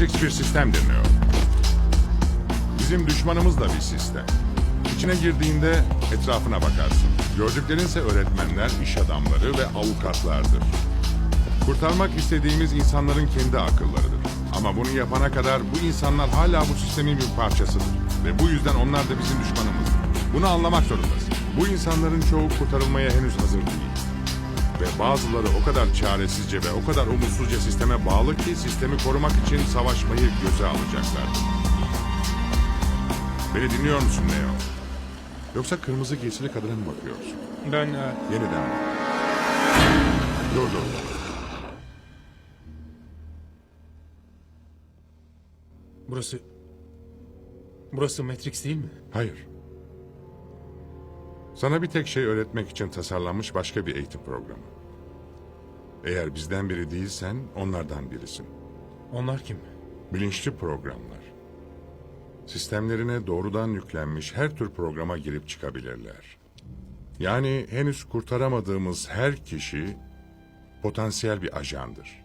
Matrix bir sistem deniyor. Bizim düşmanımız da bir sistem. İçine girdiğinde etrafına bakarsın. Gördüklerinse öğretmenler, iş adamları ve avukatlardır. Kurtarmak istediğimiz insanların kendi akıllarıdır. Ama bunu yapana kadar bu insanlar hala bu sistemin bir parçasıdır. Ve bu yüzden onlar da bizim düşmanımızdır. Bunu anlamak zorundasın. Bu insanların çoğu kurtarılmaya henüz hazır değil. Ve bazıları o kadar çaresizce ve o kadar umutsuzca sisteme bağlı ki sistemi korumak için savaşmayı göze alacaklardır. Beni dinliyor musun Neo? Yoksa kırmızı giysili kadına mı bakıyorsun? Ben e, Yeniden bak. Dur dur. burası... Burası Matrix değil mi? Hayır. Sana bir tek şey öğretmek için tasarlanmış başka bir eğitim programı. Eğer bizden biri değilsen onlardan birisin. Onlar kim? Bilinçli programlar. Sistemlerine doğrudan yüklenmiş her tür programa girip çıkabilirler. Yani henüz kurtaramadığımız her kişi potansiyel bir ajandır.